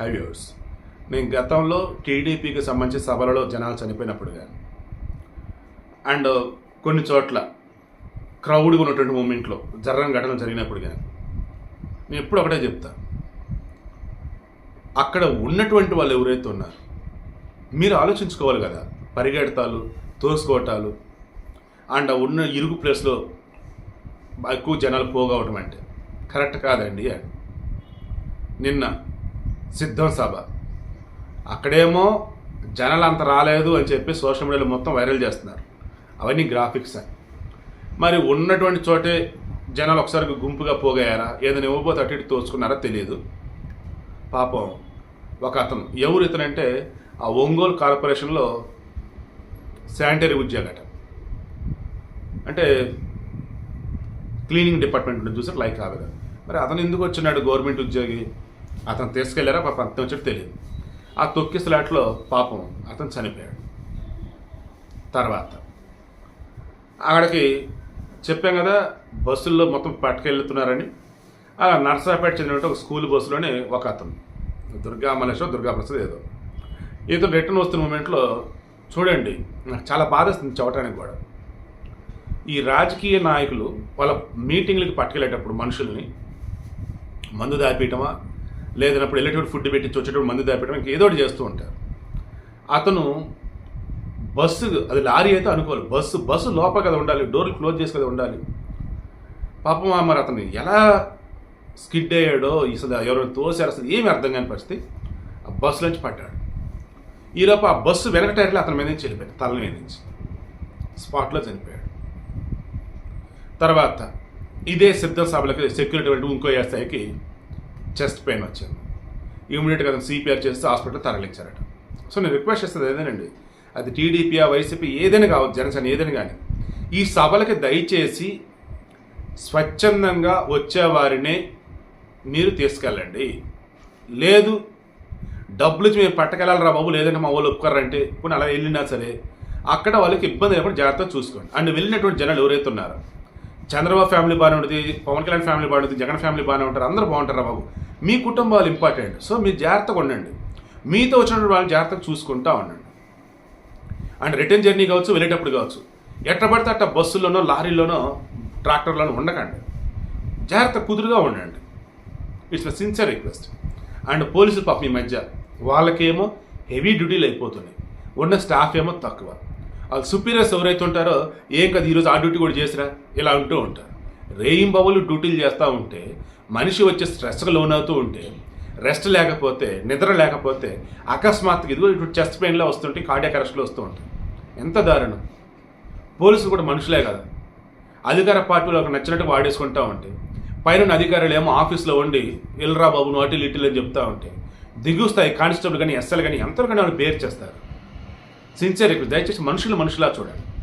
హైవ్యూర్స్ నేను గతంలో టీడీపీకి సంబంధించిన సభలలో జనాలు చనిపోయినప్పుడు కానీ అండ్ కొన్ని చోట్ల క్రౌడ్గా ఉన్నటువంటి మూమెంట్లో జరగని ఘటనలు జరిగినప్పుడు కానీ నేను ఎప్పుడు ఒకటే చెప్తా. అక్కడ ఉన్నటువంటి వాళ్ళు ఎవరైతే ఉన్నారు మీరు ఆలోచించుకోవాలి కదా పరిగెడతాలు తోసుకోవటాలు అండ్ ఉన్న ఇరుగు ప్లేస్లో ఎక్కువ జనాలు పోగవటం అంటే కరెక్ట్ కాదండి నిన్న సిద్ధం సభ. అక్కడేమో జనాలు అంత రాలేదు అని చెప్పి సోషల్ మీడియాలో మొత్తం వైరల్ చేస్తున్నారు. అవన్నీ గ్రాఫిక్స్. అని మరి ఉన్నటువంటి చోటే జనాలు ఒకసారి గుంపుగా పోగయ్యారా ఏదైనా ఇవ్వబోతే అటు ఇటు తోచుకున్నారా తెలియదు పాపం ఒక అతను ఎవరు ఇతనంటే ఆ ఒంగోలు కార్పొరేషన్లో శానిటరీ ఉద్యోగట. అంటే క్లీనింగ్ డిపార్ట్మెంట్ ఉంటుంది చూసారు లైక్ ఆవిడ. మరి అతను ఎందుకు వచ్చినాడు గవర్నమెంట్ ఉద్యోగి? అతను తీసుకెళ్ళారా? పాపం అంతం వచ్చాడు తెలియదు. ఆ తొక్కి స్లాట్లో పాపం అతను చనిపోయాడు. తర్వాత అక్కడికి చెప్పాం కదా బస్సుల్లో మొత్తం పట్టుకెళ్తున్నారని. అలా నర్సాపేట చెందినటువంటి ఒక స్కూల్ బస్సులోనే ఒక అతను. దుర్గా మలేశ్వర దుర్గా ప్రసాద్ ఏదో. ఇతను రిటర్న్ వస్తున్న మూమెంట్లో చూడండి నాకు చాలా బాధేస్తుంది చెప్పడానికి కూడా. ఈ రాజకీయ నాయకులు వాళ్ళ మీటింగ్లకి పట్టుకెళ్ళేటప్పుడు మనుషుల్ని మందు దాపీయటమా లేదన్నప్పుడు వెళ్ళేటప్పుడు ఫుడ్ పెట్టి వచ్చేటప్పుడు మంది దాపెట్టడం ఇంకా ఏదో ఒకటి చేస్తూ ఉంటారు. అతను బస్సు అది లారీ అయితే అనుకోవాలి. బస్సు బస్సు లోపల కదా ఉండాలి డోర్లు క్లోజ్ చేసి కదా ఉండాలి. పాపం మరి అతను ఎలా స్కిడ్ అయ్యాడో అసలు ఎవరైనా తోసారు అసలు ఏమి అర్థం కాని పరిస్థితి. ఆ బస్సులోంచి పడ్డాడు. ఈలోపు ఆ బస్సు వెనక టైర్లో అతని మీద నుంచి వెళ్ళిపోయాడు తల మీద నుంచి. స్పాట్లో చనిపోయాడు. తర్వాత ఇదే సిద్ధ సభలకి సెక్యూరిటీ ఇంకో స్థాయికి చెస్ట్ పెయిన్ వచ్చింది. ఇమీడియట్గా అతను సిపిఆర్ చేస్తే హాస్పిటల్ తరలించారట. సో నేను రిక్వెస్ట్ చేస్తుంది ఏదేనండి? అది టీడీపీ వైసీపీ ఏదైనా కావచ్చు జనసేన ఏదైనా కానీ. ఈ సభలకి దయచేసి స్వచ్ఛందంగా వచ్చేవారినే మీరు తీసుకెళ్ళండి. లేదు డబ్బులు మేము పట్టకెళ్ళాలరా బాబు లేదంటే మా వాళ్ళు ఒప్పుకోరంటే కొన్ని అలా వెళ్ళినా సరే అక్కడ వాళ్ళకి ఇబ్బంది లేకుండా జాగ్రత్తగా చూసుకోండి. అండ్ వెళ్ళినటువంటి జనాలు ఎవరైతే ఉన్నారో చంద్రబాబు ఫ్యామిలీ బాగానే ఉంటుంది పవన్ కళ్యాణ్ ఫ్యామిలీ బాగుంటుంది జగన్ ఫ్యామిలీ బాగానే ఉంటారు అందరూ బాగుంటారా బాబు. మీ కుటుంబాలు ఇంపార్టెంట్ సో మీరు జాగ్రత్తగా ఉండండి. మీతో వచ్చినటువంటి వాళ్ళని జాగ్రత్తగా చూసుకుంటా ఉండండి. అండ్ రిటర్న్ జర్నీ కావచ్చు వెళ్ళేటప్పుడు కావచ్చు. ఎట్ట పడితే అట్ట బస్సుల్లోనో లారీలోనో ట్రాక్టర్లోనో ఉండకండి. జాగ్రత్త కుదురుగా ఉండండి. It's my sincere request and పోలీసులు పాప ఈ మధ్య వాళ్ళకేమో హెవీ డ్యూటీలు అయిపోతున్నాయి. ఉన్న స్టాఫ్ ఏమో తక్కువ. వాళ్ళు సుపీరియర్స్ ఎవరైతే ఉంటారో ఏం కదా ఈరోజు ఆ డ్యూటీ కూడా చేసిరా? ఇలా ఉంటూ ఉంటారు. రేయింబవలు డ్యూటీలు చేస్తూ ఉంటే మనిషి వచ్చే స్ట్రెస్కి లోనవుతూ ఉంటే రెస్ట్ లేకపోతే నిద్ర లేకపోతే అకస్మాత్తుగా ఇదిగో ఇటు చెస్ట్ పెయిన్లో వస్తుంటే కార్డియాక్ అరెస్ట్లో వస్తూ ఉంటాయి. ఎంత దారుణం. పోలీసులు కూడా మనుషులే కదా. అధికార పార్టీలో ఒక నచ్చినట్టు వాడేసుకుంటూ ఉంటే పైన అధికారులు ఏమో ఆఫీస్లో ఉండి ఇల్రా బాబు నోటిల్ అటు ఇటు అని చెప్తూ ఉంటే దిగుస్తాయి కానిస్టేబుల్ కానీ ఎస్ఎల్ కానీ ఎంతలో కానీ వాళ్ళు పేరు చేస్తారు. సిన్సియర్ దయచేసి మనుషులు మనుషులా చూడండి.